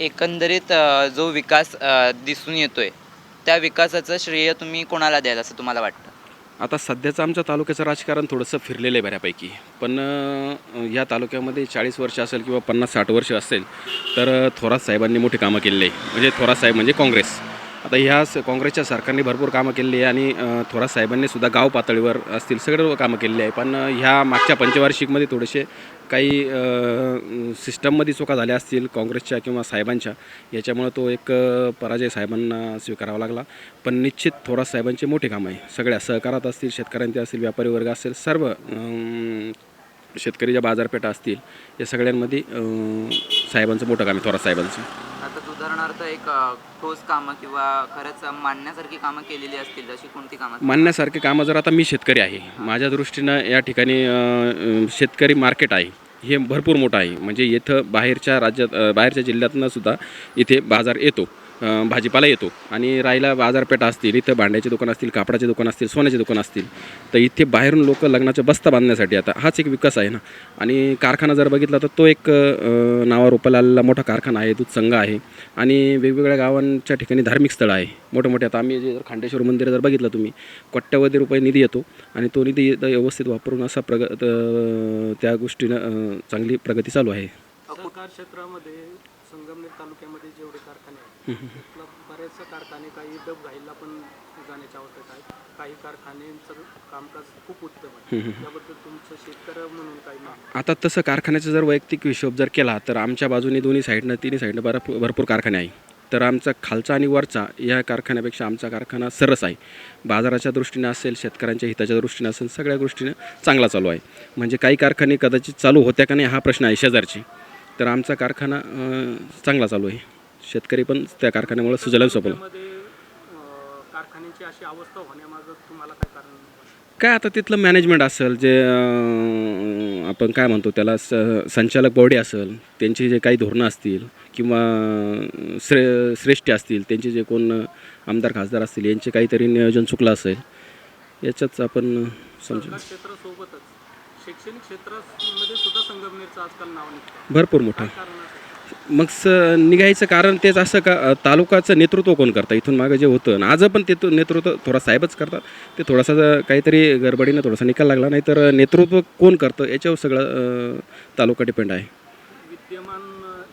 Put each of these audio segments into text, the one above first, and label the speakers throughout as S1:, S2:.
S1: एकंदरीत जो विकास दिसून येतोय त्या विकासाचं श्रेय तुम्ही कोणाला द्याल असं तुम्हाला वाटतं?
S2: आता सध्याचं आमच्या तालुक्याचं राजकारण थोडंसं फिरलेलं आहे बऱ्यापैकी. पण या तालुक्यामध्ये चाळीस वर्ष असेल किंवा पन्नास साठ वर्ष असेल तर थोरात साहेबांनी मोठी कामं केलेली आहे. म्हणजे थोरात साहेब म्हणजे काँग्रेस. आता ह्या स- काँग्रेसच्या सरकारने भरपूर कामं केलेली आहे आणि थोरात साहेबांनी सुद्धा गाव पातळीवर असतील सगळं कामं केलेली आहे. पण ह्या मागच्या पंचवार्षिकमध्ये थोडेसे काही सिस्टममध्ये चुका झाल्या असतील काँग्रेसच्या किंवा साहेबांच्या याच्यामुळं तो एक पराजय साहेबांना स्वीकारावा लागला. पण निश्चित थोरात साहेबांचे मोठे काम आहे. सगळ्या सहकारात असतील शेतकऱ्यांचे असतील व्यापारी वर्ग असेल सर्व शेतकरी ज्या बाजारपेठा असतील या सगळ्यांमध्ये साहेबांचं मोठं काम आहे थोरात साहेबांचं.
S1: उदाहरणार्थ एक ठोस कामं किंवा खरंच मांडण्यासारखी कामं केलेली असतील अशी कोणती कामं
S2: मानण्यासारखे कामं जर आता मी शेतकरी आहे माझ्या दृष्टीनं या ठिकाणी अं, शेतकरी मार्केट आहे हे भरपूर मोठं आहे. म्हणजे इथं बाहेरच्या राज्यात अं, बाहेरच्या जिल्ह्यातनं सुद्धा इथे बाजार येतो. भाजीपाला येतो आणि राहिला बाजारपेठा असतील इथं भांड्याचे दुकान असतील कापडाचे दुकान असतील सोन्याचे दुकान असतील तर इथे बाहेरून लोक लग्नाच्या बस्ता बांधण्यासाठी आता हाच एक विकास आहे ना. आणि कारखाना जर बघितला तर तो एक अं, आलेला मोठा कारखाना आहे दूध संघ आहे. आणि वेगवेगळ्या गावांच्या ठिकाणी धार्मिक स्थळं आहे. मोठे मोठे आता आम्ही जे जर खांडेश्वर मंदिर जर बघितलं तुम्ही कोट्यावधी रुपये निधी येतो आणि तो निधी व्यवस्थित वापरून असा प्रग त्या गोष्टीनं चांगली प्रगती चालू आहे.
S3: सहकार क्षेत्रामध्ये संगमनेर तालुक्यामध्ये जेवढे कारखाने आहेत त्यातलं कारखाने काही डब घाईला पण काही कारखान्यांचं कामकाज खूप उत्तम आहे. याबद्दल तुमचं शेतकरी म्हणून काही
S2: आता तसं कारखान्याचा जर वैयक्तिक हिशोब जर केला तर आमच्या बाजूने दोन्ही साईडनं तिन्ही साईडनं भरपूर भरपूर कारखाने आहे. तर आमचा खालचा आणि वरचा या कारखान्यापेक्षा आमचा कारखाना सरस आहे. बाजाराच्या दृष्टीने असेल शेतकऱ्यांच्या हिताच्या दृष्टीने असेल सगळ्या गोष्टीनं चांगला चालू आहे. म्हणजे काही कारखाने कदाचित चालू होत्या का नाही हा प्रश्न आहे शेजारची. तर आमचा कारखाना चांगला चालू आहे. शेतकरी पण त्या कारखान्यामुळे सुजलन सोपलं
S3: कारखान्यांची अशी अवस्था होण्यामागं तुम्हाला काय कारण वाटतं?
S2: काय आता तिथलं मॅनेजमेंट असेल जे अं, आपण काय म्हणतो त्याला स संचालक बॉडी असेल त्यांची जे काही धोरणं असतील किंवा श्रे श्रेष्ठी असतील त्यांचे जे कोण आमदार खासदार असतील यांचे काहीतरी नियोजन चुकलं असेल याच्याच आपण समजू
S3: सहकार क्षेत्रासोबतच शैक्षणिक क्षेत्रामध्ये सुद्धा संगमनेरचं आजकाल नाव निघतं
S2: भरपूर मोठं.
S3: कारण
S2: मग स निघायचं कारण तेच असं का तालुकाचं नेतृत्व कोण करतं? इथून मागं जे होतं आणि आज पण ते तो नेतृत्व थोडा साहेबच करतात. ते थोडासा जर काहीतरी गडबडीनं थोडासा निकाल लागला नाही तर नेतृत्व कोण करतं? याच्यावर सगळं तालुका डिपेंड आहे.
S3: विद्यमान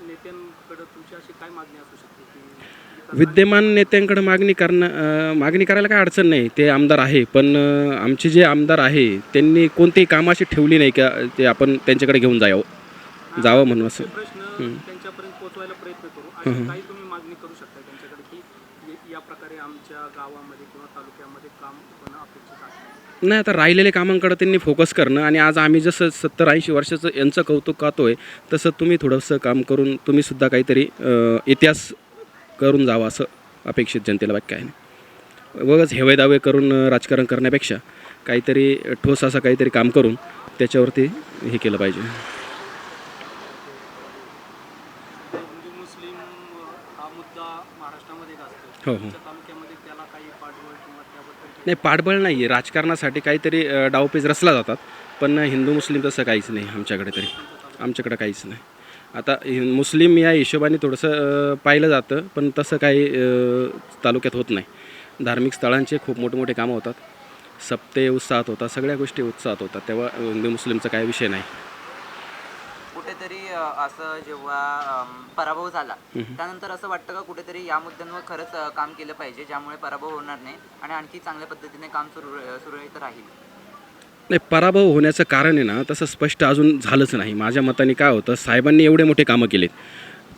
S3: नेत्यांकडे तुमची अशी काय मागणी असू शकते की
S2: विद्यमान नेत्यांकडे मागणी करणं मागणी करायला काय अडचण नाही. ते आमदार आहे पण आमचे जे आमदार आहे त्यांनी कोणतीही कामाशी ठेवली नाही का ते आपण त्यांच्याकडे घेऊन जावं. जावं म्हणून असं.
S3: पोहोचवायला प्रयत्न करू अशी काही तुम्ही मागणी करू शकता त्यांच्याकडे की ये- प्रकारे आमच्या गावामध्ये किंवा तालुक्यामध्ये काम होणं अपेक्षित आहे.
S2: नाही आता राहिलेल्या कामांकडे त्यांनी फोकस करणं आणि आज आम्ही जसं सत्तर ऐंशी वर्षाचं यांचं कौतुक करतोय तसं तुम्ही थोडंसं काम करून तुम्ही सुद्धा काहीतरी इतिहास करून जावा असं अपेक्षित जनतेला वाक्य आहे. वगच हेवे दावे करून राजकारण करण्यापेक्षा काहीतरी ठोस असं काहीतरी काम करून त्याच्यावरती हे केलं पाहिजे
S3: हिंदू मुस्लिम हा मुद्दा महाराष्ट्रामध्ये असतो.
S2: हो हो.
S3: तालुक्यामध्ये त्याला काही पाठबळ किंवा त्याबद्दल काही
S2: नाही पाठबळ नाही आहे राजकारणासाठी काहीतरी अ, डावपेच रचला जातात. पण हिंदू मुस्लिम तसं काहीच नाही आमच्याकडे तरी. आमच्याकडे काहीच नाही. आता हि- मुस्लिम या हिशोबाने थोडंसं अ, पाहिलं जातं पण तसं काही अ, तालुक्यात होत नाही. धार्मिक स्थळांचे खूप मोठे मोठे कामं होतात. सप्ते उत्साहात होतात. सगळ्या गोष्टी उत्साहात होतात. तेव्हा हिंदू मुस्लिमचा काही विषय नाही.
S1: कुठेतरी असं जेव्हा पराभव झाला त्यानंतर असं वाटतं का कुठेतरी या मुद्द्यांवर खरंच काम केलं पाहिजे ज्यामुळे पराभव होणार नाही आणि आणखी चांगल्या पद्धतीने काम सुरू सुरळीत राहील?
S2: नाही पराभव होण्याचं कारण आहे ना तसं स्पष्ट अजून झालंच नाही. माझ्या मताने काय होतं साहेबांनी एवढे मोठे कामं केलेत.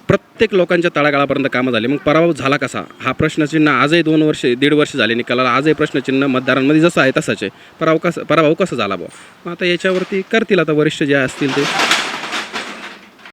S2: प्रत्येक लोकांच्या तळागाळापर्यंत कामं झाले. मग पराभव झाला कसा? हा प्रश्नचिन्ह आजही दोन वर्ष दीड वर्ष झाले निकालाला. आजही प्रश्नचिन्ह मतदारांमध्ये जसं आहे तसंच आहे. पराभव कसा पराभव कसा झाला बुवा? मग आता याच्यावरती करतील आता वरिष्ठ जे असतील ते.